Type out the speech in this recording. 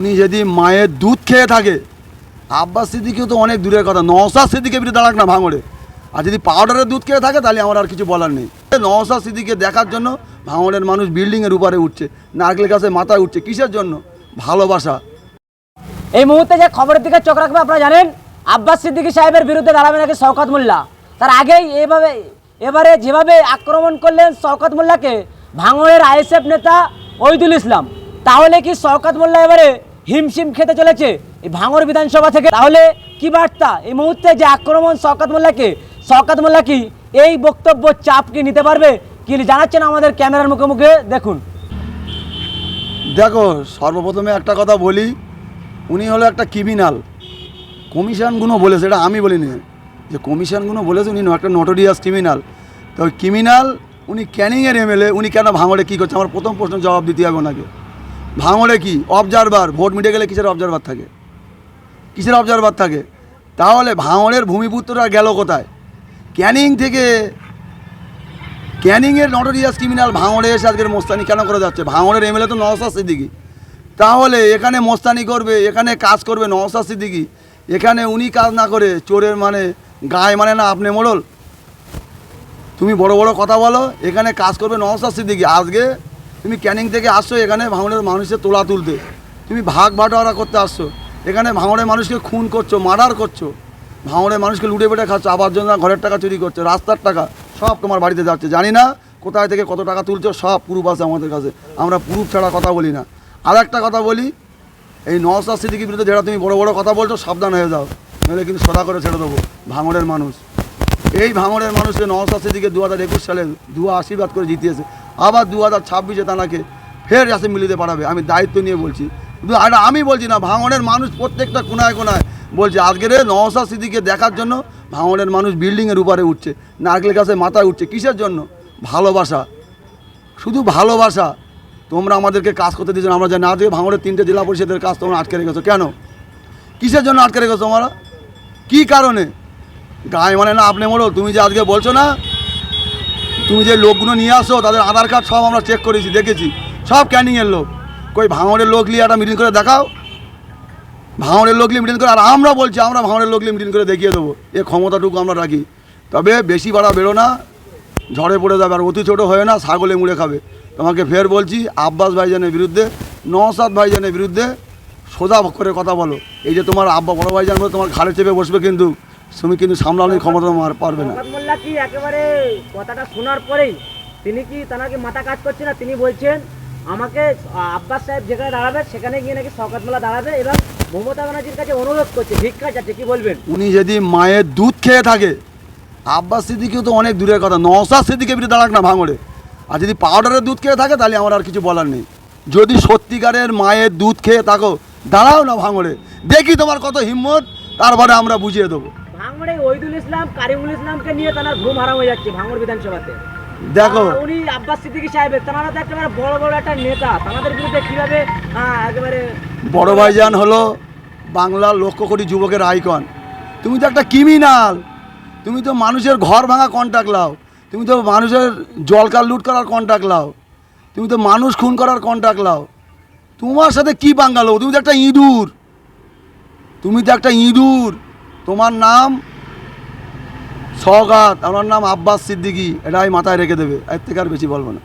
উনি যদি মায়ের দুধ খেয়ে থাকে আব্বাস সিদ্দিকিও তো অনেক দূরের কথা নওসাদ সিদ্দিকের বিরুদ্ধে দাঁড়াক না ভাঙড়ে। আর যদি পাউডারের দুধ খেয়ে থাকে, তাহলে আমার আর কিছু বলার নেই। নওসাদ সিদ্দিকে দেখার জন্য ভাঙড়ের মানুষ বিল্ডিংয়ের উপরে উঠছে, নারকেল গাছে মাথায় উঠছে। কিসের জন্য? ভালোবাসা। এই মুহূর্তে যে খবরের দিকে চোখ রাখবে আপনারা জানেন, আব্বাস সিদ্দিকী সাহেবের বিরুদ্ধে দাঁড়াবে নাকি শওকত মোল্লা? তার আগেই এভাবে, এবারে যেভাবে আক্রমণ করলেন শওকত মোল্লাকে, ভাঙড়ের আইএসএফ নেতা ওইদুল ইসলাম, তাহলে কি শওকত মোল্লা এবারে হিমশিম খেতে চলেছে এই ভাঙর বিধানসভা থেকে। তাহলে কি বার্তা? এই মুহূর্তে যে আক্রমণ শওকত মোল্লাকে, শওকত মোল্লা কি এই বক্তব্য চাপ কি নিতে পারবে? কি জানাচ্ছেন আমাদের ক্যামেরার মুখে মুখে? দেখুন। দেখো, সর্বপ্রথমে একটা কথা বলি, উনি হলো একটা ক্রিমিনাল কমিশনগুলো বলেছে, এটা আমি বলিনি, যে কমিশনগুলো বলেছে উনি একটা নটোরিয়াস ক্রিমিনাল তো ক্রিমিনাল উনি ক্যানিংয়ের এমএলএ উনি কেন ভাঙড়ে কী করছে? আমার প্রথম প্রশ্ন জবাব দিতে হবে ওনাকে। ভাঙড়ে কি? অবজারভার ভোট মিটে গেলে কিসের অবজারভার থাকে? কিসের অবজারভার থাকে? তাহলে ভাঙড়ের ভূমিপুত্ররা গেল কোথায়? ক্যানিং থেকে ক্যানিংয়ের নটোরিয়াস ক্রিমিনাল ভাঙড়ে এসে আজকের মোস্তানি কেন করে যাচ্ছে? ভাঙড়ের এমএলএ তো নওসাদ সিদ্দিকি। তাহলে এখানে মোস্তানি করবে, এখানে কাজ করবে নওসাদ সিদ্দিকি। এখানে উনি কাজ না করে চোরের মানে গায়ে মানে না আপনি মোড়ল। তুমি বড় বড় কথা বলো, এখানে কাজ করবে নওসাদ সিদ্দিকি। আজকে তুমি ক্যানিং থেকে আসছো, এখানে ভাঙড়ের মানুষের তোলা তুলতে। তুমি ভাগ বাটোয়ারা করতে আসছো, এখানে ভাঙড়ের মানুষকে খুন করছ, মার্ডার করছ। ভাঙড়ের মানুষকে লুটে পেটে খাচ্ছ আবার জন্য ঘরের টাকা চুরি করছ, রাস্তার টাকা, সব তোমার বাড়িতে যাচ্ছে। জানি না কোথায় থেকে কত টাকা তুলছো, সব প্রুফ আছে আমাদের কাছে। আমরা প্রুফ ছাড়া কথা বলি না। আর একটা কথা বলি, এই নওসাদ সিদ্দিকির বিরুদ্ধে যেটা তুমি বড় বড় কথা বলছো, সাবধান হয়ে যাও। নাহলে কিন্তু সদা করে ছেড়ে দেবো ভাঙড়ের মানুষ। এই ভাঙড়ের মানুষকে নওসাদ সিদ্দিকে দু হাজার একুশ সালে দু আশীর্বাদ করে জিতিয়েছে আবার দু হাজার ছাব্বিশে তানাকে ফের অ্যাসেম্বলিতে পাঠাবে আমি দায়িত্ব নিয়ে বলছি। আর আমি বলছি না ভাঙনের মানুষ প্রত্যেকটা কোনায় কোনায় বলছে আজকের নওসাদ সিদ্দিকে দেখার জন্য ভাঙনের মানুষ বিল্ডিংয়ের উপরে উঠছে নারকেল গাছে মাথায় উঠছে। কিসের জন্য? ভালোবাসা। শুধু ভালোবাসা। তোমরা আমাদেরকে কাজ করতে দিয়েছ না, আমরা জানি আজকে ভাঙড়ের তিনটে জেলা পরিষদের কাজ তোমরা আটকে রেখেছো। কেন? কিসের জন্য আটকে রেখেছো তোমরা? কী কারণে? গায়ে মানে না আপনি মোড়ো তুমি যে আজকে বলছো না তুমি যে লোকগুলো নিয়ে আসো, তাদের আধার কার্ড সব আমরা চেক করেছি, দেখেছি। সব ক্যানিংয়ের লোক। কই, ভাঙড়ের লোক নিয়ে একটা মিটিং করে দেখাও। ভাঙড়ের লোক মিটিং করে, আর আমরা বলছি, আমরা ভাঙড়ের লোক মিটিং করে দেখিয়ে দেবো। এ ক্ষমতাটুকু আমরা রাখি। তবে বেশি বাড়া বেরো না, ঝড়ে পড়ে যাবে, আর অতি ছোটো হয়ে না, ছাগলে মুড়ে খাবে। তোমাকে ফের বলছি, আব্বাস ভাইজানের বিরুদ্ধে নওসাদ ভাইজানের বিরুদ্ধে সোজা করে কথা বলো। এই যে তোমার আব্বা বড় ভাইজান বলে তোমার ঘাড়ে চেপে বসবে কিন্তু। তুমি কিন্তু সামলানোর ক্ষমতা তোমার পারবে না। মোল্লা কি একেবারে কথাটা শোনার পরেই তিনি কি তানাকে মাথা কাজ করছে না? তিনি বলছেন আমাকে আব্বাস সাহেব যেখানে দাঁড়াবে সেখানে গিয়ে নাকি শওকত মোল্লা দাঁড়াবে এবং মমতা ব্যানার্জির কাছে অনুরোধ করছে ভিক্ষা চাচ্ছে কি বলবেন? উনি যদি মায়ের দুধ খেয়ে থাকে আব্বাস সিদ্দিকিও তো অনেক দূরের কথা নওসাদ সিদ্দিকে বিরুদ্ধে দাঁড়াক না ভাঙড়ে। আর যদি পাউডারের দুধ খেয়ে থাকে তাহলে আমার আর কিছু বলার নেই। যদি সত্যিকারের মায়ের দুধ খেয়ে থাকো দাঁড়াও না ভাঙড়ে। দেখি তোমার কত হিম্মত তারপরে আমরা বুঝিয়ে দেবো। ভাঙড়ে ইসলাম কারিমুল ইসলামকে নিয়ে তার ঘুম হারাম হয়ে যাচ্ছে ভাঙড় বিধানসভাতে। দেখো। উনি আব্বাস সিদ্দিকী সাহেবের তারা তো একেবারে বড় বড় একটা নেতা। তাদের বিরুদ্ধে কীভাবে একেবারে বড় ভাইজান হলো বাংলার লক্ষ কোটি যুবকের আইকন। তুমি তো একটা ক্রিমিনাল। তুমি তো মানুষের ঘর ভাঙা কন্ট্যাক্ট লাও। তুমি তো মানুষের জলকার লুট করার কন্ট্যাক্ট লাও। তুমি তো মানুষ খুন করার কন্ট্যাক্ট লাও। তোমার সাথে কি বাঙ্গালো তুমি তো একটা ইঁদুর। তুমি তো একটা ইঁদুর। তোমার নাম সগাত আমার নাম আব্বাস সিদ্দিকি, এটা আমি মাথায় রেখে দেবে, এর থেকে আর বেশি বলব না।